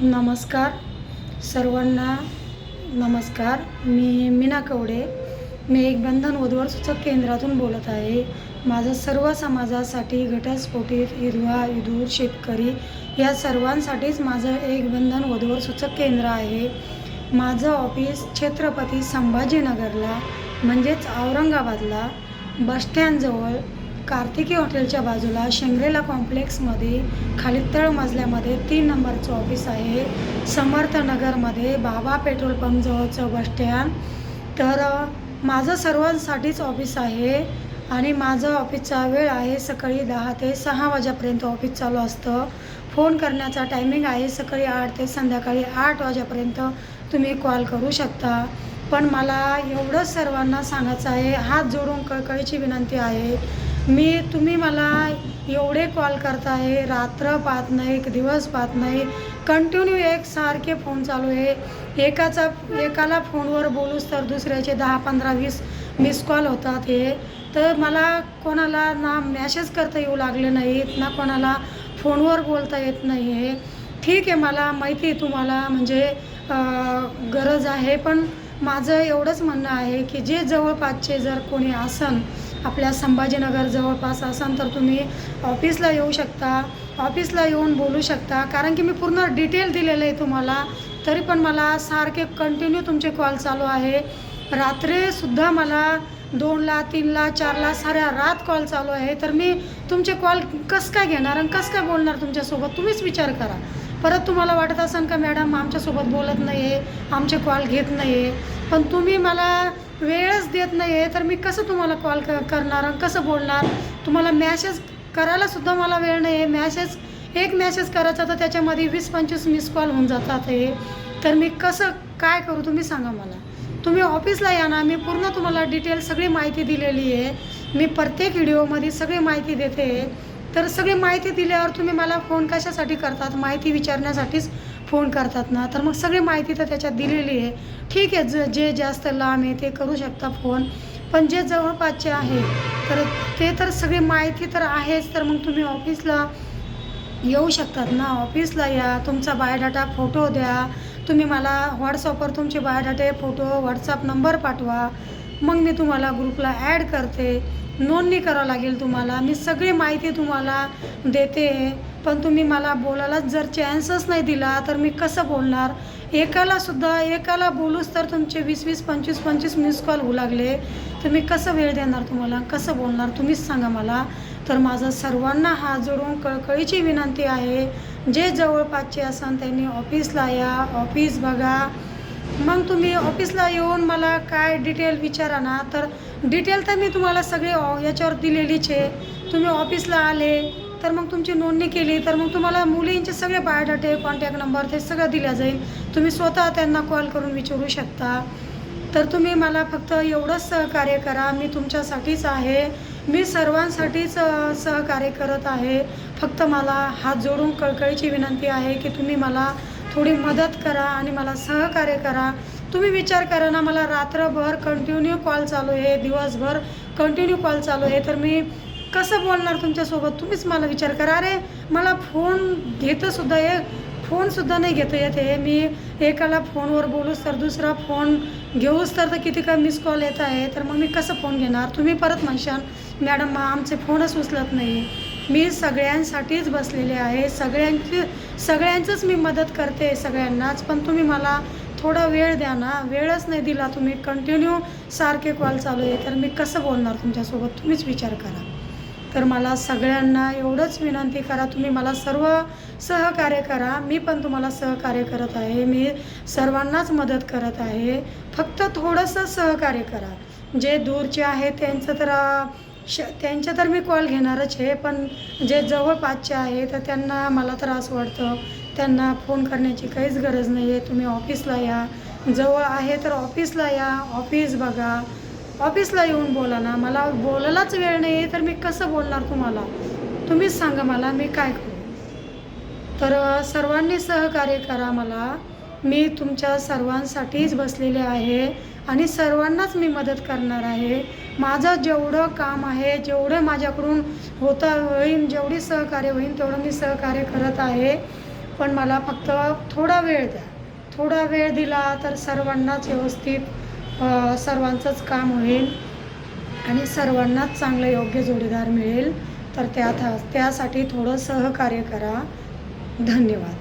नमस्कार. सर्वांना नमस्कार. मी मीना कवडे. मी एक बंधन वधूवर सूचक केंद्रातून बोलत आहे. माझं सर्व समाजासाठी घटस्फोटीत विधवा विधूर शेतकरी या सर्वांसाठीच माझं एक बंधन वधूवर सूचक केंद्र आहे. माझं ऑफिस छत्रपती संभाजीनगरला म्हणजेच औरंगाबादला बसस्टँडजवळ कार्तिकी हॉटेलच्या बाजूला शेंग्रेला कॉम्प्लेक्समध्ये खाली तळ मजल्यामध्ये तीन नंबरचं ऑफिस आहे. समर्थनगरमध्ये बाबा पेट्रोल पंपजवळचं बसस्टँड तर माझं सर्वांसाठीच ऑफिस आहे आणि माझं ऑफिसचा वेळ आहे सकाळी दहा ते सहा वाजेपर्यंत ऑफिस चालू असतं. फोन करण्याचा टायमिंग आहे सकाळी आठ ते संध्याकाळी आठ वाजेपर्यंत तुम्ही कॉल करू शकता. पण मला एवढंच सर्वांना सांगायचं आहे हात जोडून कळकळीची विनंती आहे. मी तुम्ही मला एवढे कॉल करताय रात्र पाहत नाही एक दिवस पाहत नाही. कंटिन्यू एकसारखे फोन चालू आहे. एकाचा एकाला फोनवर बोलूच तर दुसऱ्याचे दहा पंधरा वीस मिस कॉल होतात हे. तर मला कोणाला ना मॅसेज करता येऊ लागले नाहीत ना कोणाला फोनवर बोलता येत नाही आहे ठीक आहे मला माहिती आहे तुम्हाला म्हणजे गरज आहे. पण माझं एवढंच म्हणणं आहे की जे जवळपासचे जर कोणी असन आपल्या संभाजीनगर जवळपास असाल तर तुम्ही ऑफिसला येऊ शकता ऑफिसला येऊन बोलू शकता. कारण की मी पूर्ण डिटेल दिलेलं आहे तुम्हाला तरी पण मला सारखे कंटिन्यू तुमचे कॉल चालू आहे. रात्रीसुद्धा मला दोनला तीनला चारला साऱ्या रात कॉल चालू आहे. तर मी तुमचे कॉल कसं काय घेणार आणि कसं काय बोलणार तुमच्यासोबत तुम्हीच विचार करा. परत तुम्हाला वाटत असेल का मॅडम आमच्यासोबत बोलत नाही आहे आमचे कॉल घेत नाही आहे पण तुम्ही मला वेळच देत नाही आहे तर मी कसं तुम्हाला कॉल क करणार आणि कसं बोलणार? तुम्हाला मॅसेज करायलासुद्धा मला वेळ नाही आहे मॅसेज एक मॅसेज करायचा तर त्याच्यामध्ये वीस पंचवीस मिस कॉल होऊन जातात हे. तर मी कसं काय करू तुम्ही सांगा मला. तुम्ही ऑफिसला या ना. मी पूर्ण तुम्हाला डिटेल सगळी माहिती दिलेली आहे. मी प्रत्येक व्हिडिओमध्ये सगळी माहिती देते तर सगळी माहिती दिल्यावर तुम्ही मला फोन कशासाठी करतात? माहिती विचारण्यासाठीच फोन करतात ना. तर मग सगळी माहिती तर त्याच्यात दिलेली आहे. ठीक आहे ज जे जास्त लांब आहे ते करू शकता फोन. पण जे जवळपासचे आहे तर ते तर सगळी माहिती तर आहेच तर मग तुम्ही ऑफिसला येऊ शकतात ना. ऑफिसला या तुमचा बायोडाटा फोटो द्या. तुम्ही मला व्हॉट्सअपवर तुमचे बायोडाटे फोटो व्हॉट्सअप नंबर पाठवा. मग मी तुम्हाला ग्रुपला ॲड करते. नोंदणी करावं लागेल तुम्हाला. मी सगळी माहिती तुम्हाला देते. पण तुम्ही मला बोलायलाच जर चान्सच नाही दिला तर मी कसं बोलणार? एकाला सुद्धा एकाला बोलूच तर तुमचे वीस वीस पंचवीस पंचवीस मिस कॉल होऊ लागले. तर मी कसं वेळ देणार तुम्हाला? कसं बोलणार? तुम्हीच सांगा मला. तर माझं सर्वांना हात जोडून कळकळीची विनंती आहे. जे जवळपासचे असाल त्यांनी ऑफिसला या. ऑफिस बघा. मग तुम्ही ऑफिसला येऊन मला काय डिटेल विचारा ना. तर डिटेल तर मी तुम्हाला सगळे ऑ- याच्यावर दिलेलीच आहे. तुम्ही ऑफिसला आले. तर मग तुमची नोंदणी केली तर मग तुम्हाला मुलींचे सगळे बायोडाटे कॉन्टॅक्ट नंबर ते सगळं दिल्या जाईल. तुम्ही स्वतः त्यांना कॉल करून विचारू शकता. तर तुम्ही मला फक्त एवढंच सहकार्य करा. मी तुमच्यासाठीच आहे. मी सर्वांसाठीच सहकार्य करत आहे. फक्त मला हात जोडून कळकळीची विनंती आहे की तुम्ही मला थोडी मदत करा आणि मला सहकार्य करा. तुम्ही विचार करा ना मला रात्रभर कंटिन्यू कॉल चालू आहे दिवसभर कंटिन्यू कॉल चालू आहे. तर मी कसं बोलणार तुमच्यासोबत? तुम्हीच मला विचार करा. अरे मला फोन घेतंसुद्धा हे फोनसुद्धा नाही घेता येत हे. मी एकाला फोनवर बोलूच तर दुसरा फोन घेऊच तर तर किती काय मिस कॉल येत आहे. तर मग मी कसं फोन घेणार? तुम्ही परत म्हणशाल मॅडम आमचे फोनच उचलत नाही मी सगळ्यांसाठीच बसलेले आहे. सगळ्यांची सगळ्यांचंच मी मदत करते सगळ्यांनाच. पण तुम्ही मला थोडा वेळ द्या ना. वेळच नाही दिला तुम्ही. कंटिन्यू सारखे कॉल चालू आहे. तर मी कसं बोलणार तुमच्यासोबत? तुम्हीच विचार करा. तर मला सगळ्यांना एवढंच विनंती करा तुम्ही मला सर्व सहकार्य करा. मी पण तुम्हाला सहकार्य करत आहे. मी सर्वांनाच मदत करत आहे. फक्त थोडंसं सहकार्य करा. जे दूरचे आहे त्यांचं तर श त्यांच्या तर मी कॉल घेणारच आहे पण जे जवळपासचे आहे तर त्यांना मला त्रास वाटतो. वाटतं त्यांना फोन करण्याची काहीच गरज नाही आहे तुम्ही ऑफिसला या. जवळ आहे तर ऑफिसला या. ऑफिस बघा. ऑफिसला येऊन बोला ना मला बोलायलाच वेळ नाही आहे तर मी कसं बोलणार तुम्हाला? तुम्हीच सांगा मला मी काय करू? तर सर्वांनी सहकार्य करा मला. मी तुमच्या सर्वांसाठीच बसलेले आहे आणि सर्वांनाच मी मदत करणार आहे. माझं जेवढं काम आहे जेवढं माझ्याकडून होता होईन जेवढी सहकार्य होईन तेवढं मी सहकार्य करत आहे. पण मला फक्त थोडा वेळ द्या. थोडा वेळ दिला तर सर्वांनाच व्यवस्थित सर्वांचंच काम होईल आणि सर्वांनाच चांगलं योग्य जोडीदार मिळेल. तर त्या त्यासाठी थोडं सहकार्य करा. धन्यवाद.